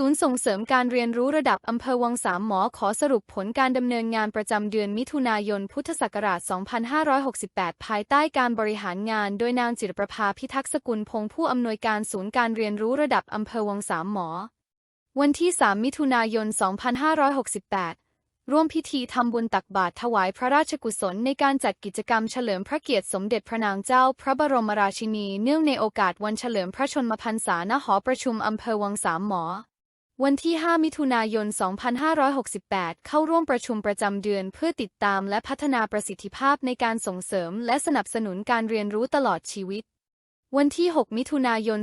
ศูนย์ส่งเสริมการเรียนรู้ระดับอำเภอวังสามหมอขอสรุปผลการดำเนินงานประจำเดือนมิถุนายนพุทธศักราช 2568 ภายใต้การบริหารงานโดยนางจิตรประภาพิทักษ์สกุลพงผู้อำนวยการศูนย์การเรียนรู้ระดับอำเภอวังสามหมอ วันที่ 3 มิถุนายน 2568 ร่วมพิธีทำบุญตักบาตรถวายพระราชกุศลในการจัดกิจกรรมเฉลิมพระเกียรติสมเด็จพระนางเจ้า พระบรมราชินี เนื่องในโอกาสวันเฉลิมพระชนมพรรษาณหอประชุมอำเภอวังสามหมอ วันที่ 5 มิถุนายน 2568 เข้าร่วมประชุมประจำเดือนเพื่อติดตามและพัฒนาประสิทธิภาพในการส่งเสริมและสนับสนุนการเรียนรู้ตลอดชีวิต วันที่ 6 มิถุนายน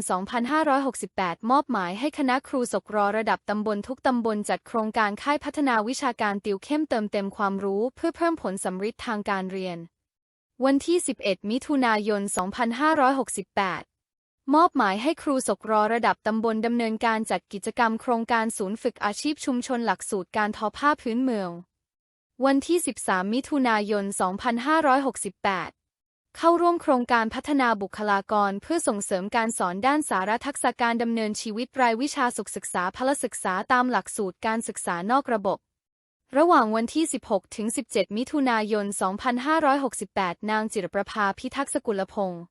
2568 มอบหมายให้คณะครูศกรระดับตำบลทุกตำบลจัดโครงการค่ายพัฒนาวิชาการติวเข้มเติมเต็มความรู้เพื่อเพิ่มผลสำฤทธิ์ทางการเรียน วันที่ 11 มิถุนายน 2568 มอบหมายให้ครูศกรระดับตำบลดำเนินการจัดกิจกรรมโครงการศูนย์ฝึกอาชีพชุมชนหลักสูตรการทอผ้าพื้นเมือง วันที่ 13 มิถุนายน 2568 เข้าร่วมโครงการพัฒนาบุคลากรเพื่อส่งเสริมการสอนด้านสารทักษะการดำเนินชีวิตรายวิชาสุขศึกษาพละศึกษาตามหลักสูตรการศึกษานอกระบบ ระหว่างวันที่ 16 ถึง 17 มิถุนายน 2568 นางจิรประภาพิทักษ์สกุลพงศ์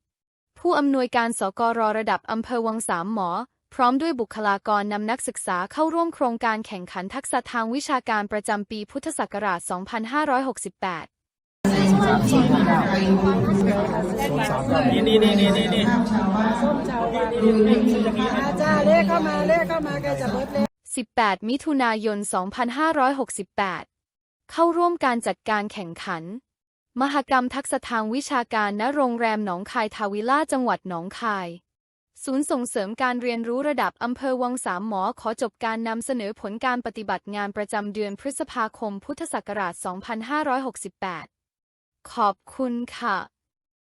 ผู้อำนวยการสกรระดับอำเภอวังสามหมอ พร้อมด้วยบุคลากรนำนักศึกษาเข้าร่วมโครงการแข่งขันทักษะทางวิชาการประจำปีพุทธศักราช 2568นี่นี่นี่นี่นี่นี่ส้าวบ้านอาจารย์เลขเข้ามาเลขเข้ามาแกจะเบิดเลข18 มิถุนายน 2568 เข้าร่วมการจัดการแข่งขัน มหกรรมทักษะทางวิชาการณโรงแรมหนองคายทาวิล่าจังหวัดหนองคาย ศูนย์ส่งเสริมการเรียนรู้ระดับอำเภอวังสามหมอขอจบการนำเสนอผลการปฏิบัติงานประจำเดือนพฤษภาคมพุทธศักราช 2568 ขอบคุณค่ะ